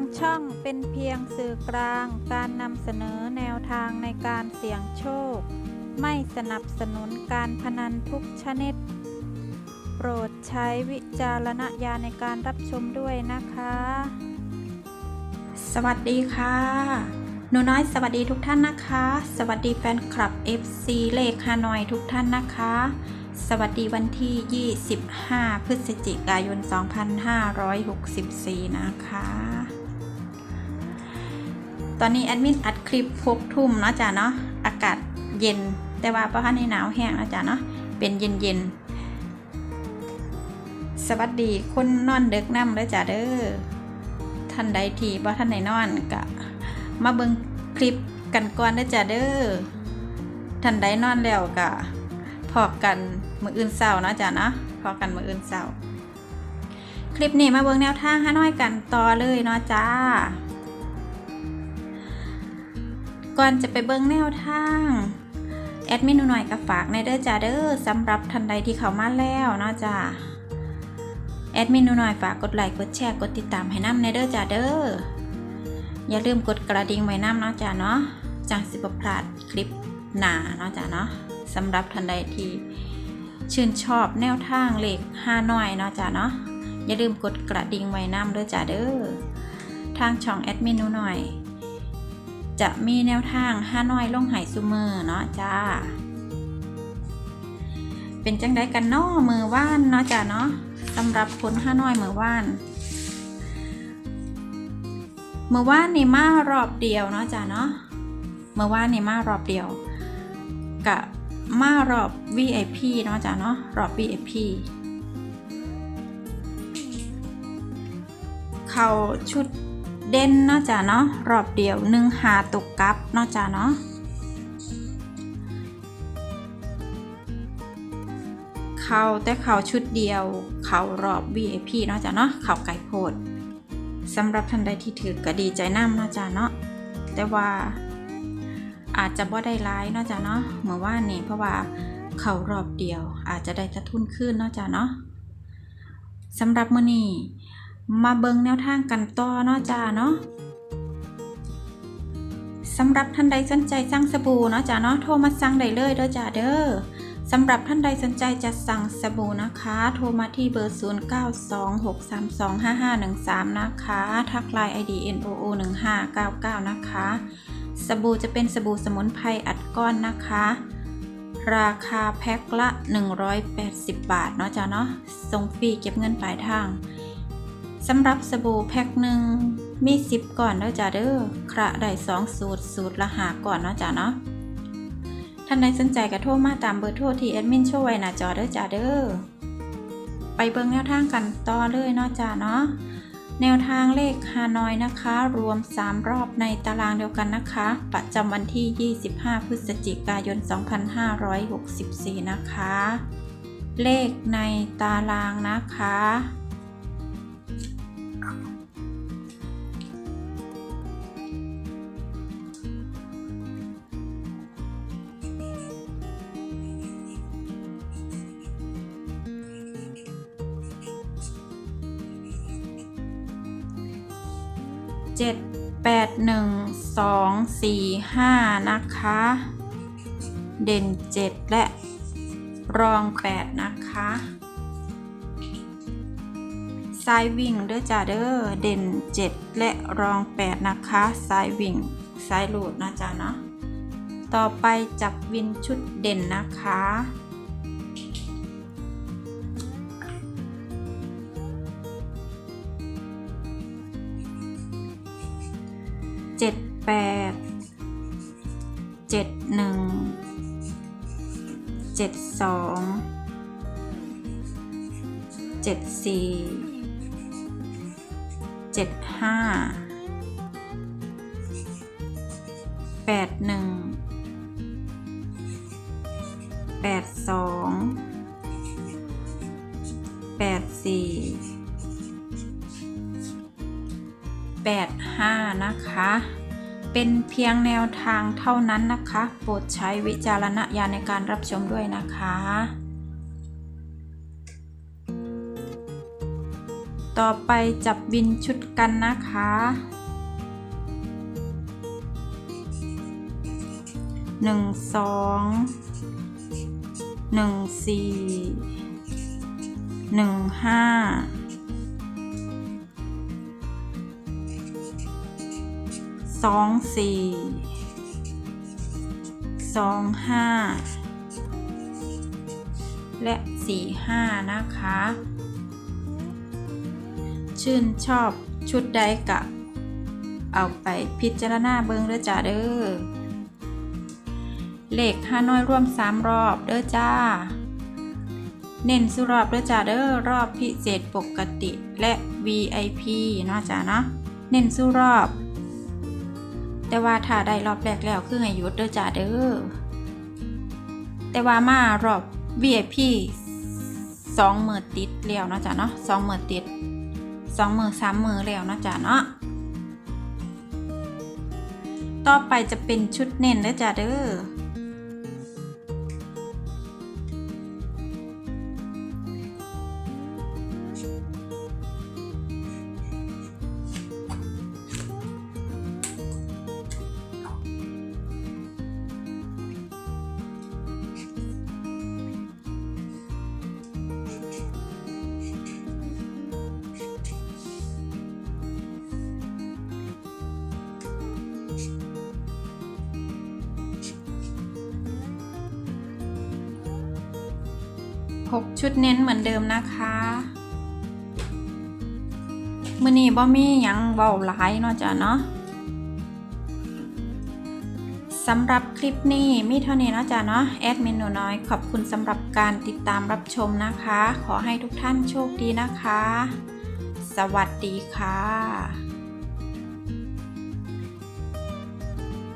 างช่องเป็นเพียงสื่อกลาง การนำเสนอแนวทางในการเสี่ยงโชค ไม่สนับสนุนการพนันทุกชนิด โปรดใช้วิจารณญาณในการรับชมด้วยนะคะ สวัสดีค่ะหนูน้อยสวัสดีทุกท่านนะคะ สวัสดีแฟนคลับ FC เลขฮานอยทุกท่านนะคะ สวัสดีวันที่ 25 พฤศจิกายน 2564 นะคะ ตอนนี้แอดมินอัดคลิปพกทุ่มเนาะจ้ะเนาะอากาศเย็น แต่ว่าปราะพันในหนาวแห้งเนาะจ้ะเนาะเป็นเย็นเย็นสวัสดีคนนอนเด็กน้ำเลยจ้ะเด้อท่านใดที่บ่ท่านไหนนอนก็มาเบิ่งคลิปกันก่อนเด้อจ้ะเด้อท่านใดนอนแล้วก็พอกันมืออื่นเช้านะจ้ะเนาะพอกันมืออื่นเช้าคลิปนี้มาเบิ่งแนวทางฮาน้อยกันต่อเลยเนาะจ้า ก่อนจะไปเบิ่งแนวทางแอดมินหนูหน่อยก็ฝากในเด้อจ้าเด้อสำหรับท่านใดที่เขามาแล้วเนาะจ้าแอดมินหนูหน่อยฝากกดไลค์กดแชร์กดติดตามให้น้ำในเด้อจ้าเด้ออย่าลืมกดกระดิ่งไว้น้ำเนาะจ้าเนาะจังสิบพลาดคลิปหนาเนาะจ้าเนาะสำหรับท่านใดที่ชื่นชอบแนวทางเลขห้าน้อยเนาะจ้าเนาะอย่าลืมกดกระดิ่งไว้น้ำเด้อจ้าเด้อทางช่องแอดมินนูหน่อย จะมีแนวทางห้าน้อยลงหายซูเมอร์เนาะจ้า เป็นจังไดกันเนาะมือว่านเนาะจ้าเนาะสำหรับผลห้าน้อยเมื่อว่านเมื่อวานในมารอบเดียวเนาะจ้ะเนาะเมื่อวานในมารอบเดียวกะมารอบ VIP เนาะจ้ะเนาะรอบ VIP เขาชุด เด่นเนาะจ้ะเนาะรอบเดียวหนึ่งหาตกกลับเนาะจ้ะเนาะเขาแต่เขาชุดเดียว เขารอบ VIP เนาะจ้ะเนาะเขาไก่โพดสำหรับท่านใดที่ถือก็ดีใจน้ำเนาะจ้ะเนาะแต่ว่าอาจจะบ่ได้ร้ายเนาะจ้ะเนาะเหมือนว่านี่เพราะว่าเขารอบเดียว อาจจะได้กระทุนขึ้นเนาะจ้ะเนาะสำหรับมื้อนี้ มาเบิงแนวทางกันต่อเนาะจ้ะเนาะสำหรับท่านใดสนใจสั่งสบู่เนาะจ้ะเนาะโทรมาสั่งได้เลยเด้อจ้ะเด้อสำหรับท่านใดสนใจจะสั่งสบู่นะคะ โทรมาที่เบอร์ 0926325513 นะคะ ทักไลน์ ID NOO 1599 นะคะ สบู่จะเป็นสบู่สมุนไพรอัดก้อนนะคะ ราคาแพ็คละ 180 บาทเนาะจ้ะเนาะส่งฟรีเก็บเงินปลายทาง สำหรับสบู่แพ็คหนึ่งมี10ก่อนเนาะจ้ะเด้อคระได้2สูตร สูตรละหาก่อนเนาะจ้ะเนาะ ท่านใดสนใจก็โทรมาตามเบอร์โทรที่แอดมินโชว์ไว้หน้าจอเด้อจ้าเด้อ ไปเบิ่งแนวทางกันต่อเลยเนาะจ้าเนาะ แนวทางเลขฮานอยนะคะ รวม 3 รอบในตารางเดียวกันนะคะ ประจำวันที่ 25 พฤศจิกายน 2564 นะคะ เลขในตารางนะคะ เจ็ดแปดหนึ่งสองสี่ห้านะคะ เด่นเจ็ดและรองแปดนะคะซ้ายวิ่งเด้อจ้าเด้อเด่นเจ็ดและรองแปดนะคะซ้ายวิ่งซ้ายหลุดนะจ้าเนาะต่อไปจับวินชุดเด่นนะคะ เจ็ดแปดเจ็ดหนึ่งเจ็ดสองเจ็ดสี่เจ็ดห้าแปดหนึ่งแปดสองแปดสี่ 5 นะคะ เป็นเพียงแนวทางเท่านั้นนะคะ โปรดใช้วิจารณญาณในการรับชมด้วยนะคะ ต่อไปจับบินชุดกันนะคะ 1 2 1 4 1 5 สองสี่สองห้าและสี่ห้านะคะ ชื่นชอบชุดใดกะเอาไปพิจารณาเบิงเด้อจ้าเด้อเลขห้าน้อยร่วมสามรอบเด้อจ้า เน้นสุรอบเด้อจ้าเด้อรอบพิเศษปกติและ VIP เนาะจ้าเนาะเน้นสุรอบ แต่ว่าถ้าได้รอบแรกแล้วคือให้หยุดเด้อจ้าเด้อ แต่ว่ามารอบ VIP สองมือติดแล้วเนาะจ้ะเนาะสองมือติดสองมือสามมือแล้วนะจ๊ะเนาะ ต่อไปจะเป็นชุดเน้นเด้อจ้ะเด้อ 6 ชุดเน้นเหมือนเดิมนะคะมื่อนี้บ่มียังเบาหลายเนาะจ้ะเนาะสำหรับคลิปนี้มีเท่านี้เนาะจ้ะเนาะแอดมินหนูน้อยขอบคุณสำหรับการติดตามรับชมนะคะ ขอให้ทุกท่านโชคดีนะคะ สวัสดีค่ะ